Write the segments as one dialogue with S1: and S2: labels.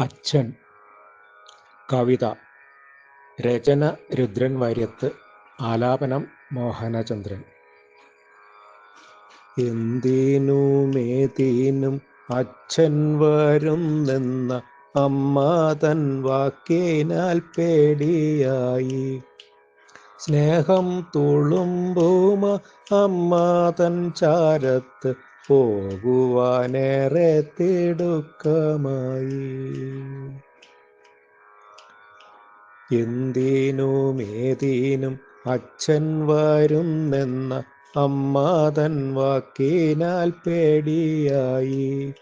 S1: അച്ഛൻ. കവിത. രചന രുദ്രൻ വാര്യത്ത് ആലാപനം മോഹനചന്ദ്രൻ. എന്തിനുമേതിനും അച്ഛൻ വരുന്നെന്ന അമ്മ തൻ വാക്കിനാൽ പേടിയായി. സ്നേഹം തുളുമ്പൂമ അമ്മ തൻ ചാരത്ത് പോകുവാനേറെ തിടുക്കമായി എന്തിനും ഏതിനും അച്ഛൻ വരുന്നെന്ന അമ്മ തൻ വാക്കിനാൽ പേടിയായി.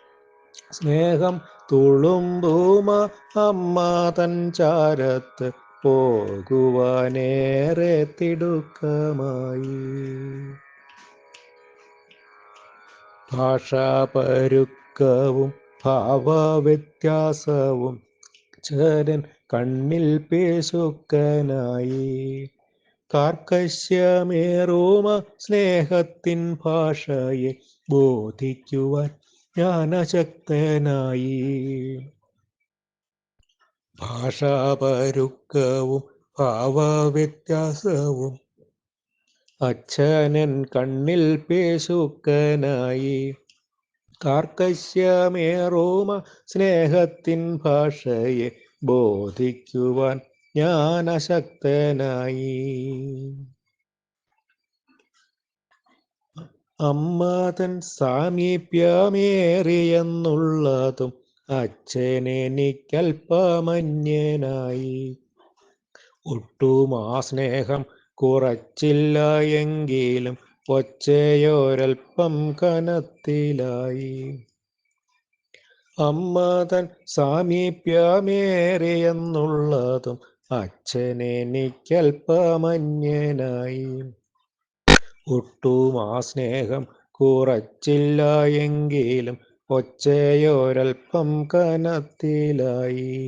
S1: സ്നേഹം തുളുമ്പൂമ അമ്മ തൻ ചാരത്ത് പോകുവാനേറെ തിടുക്കമായി ഭാഷാപരുക്കവും ഭാവവ്യത്യാസവും ചേരൻ കണ്ണിൽ പേശുക്കനായി. കാർക്കശ്യമേറൂമ സ്നേഹത്തിൻ ഭാഷയെ ബോധിക്കുവാൻ ജ്ഞാനശക്തനായി. ഭാഷാപരുക്കവും ഭാവവ്യത്യാസവും അച്ഛനൻ കണ്ണിൽ പേശുക്കനായി. കാർക്കശ്യമേറോമ സ്നേഹത്തിൻ ഭാഷയെ ബോധിക്കുവാൻ ഞാൻ അമ്മ തൻ സാമീപ്യമേറിയെന്നുള്ളതും അച്ഛനെനിക്കൽപ്പമന്യനായി ഒട്ടും ആ സ്നേഹം കുറച്ചില്ല എങ്കിലും ഒച്ചയൊരൽപ്പം കനത്തിലായി. അമ്മ തൻ സാമീപ്യമേറിയെന്നുള്ളതും അച്ഛനെനിക്കൽപ്പമന്യനായി ഒട്ടും ആ സ്നേഹം കുറച്ചില്ല എങ്കിലും ഒച്ചയൊരൽപ്പം കനത്തിലായി.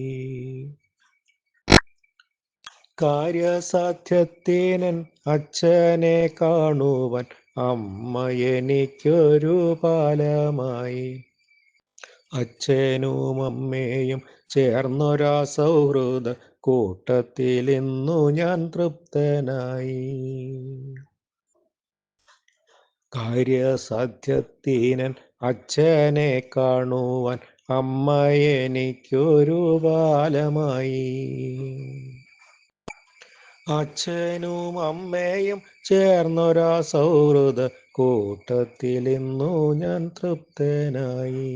S1: കാര്യസാധ്യത്തിനൻ അച്ഛനെ കാണുവൻ അമ്മ എനിക്കൊരു പാലമായി. അച്ഛനും അമ്മയും ചേർന്നൊരാ സൗഹൃദ കൂട്ടത്തിൽ ഇന്നു ഞാൻ തൃപ്തനായി. കാര്യസാധ്യത്തിനൻ അച്ഛനെ കാണുവാൻ അമ്മ എനിക്കൊരു ബാലമായി അച്ഛനും അമ്മയും ചേർന്നൊരാ സൗഹൃദ കൂട്ടത്തിലിന്നു ഞാൻ തൃപ്തനായി.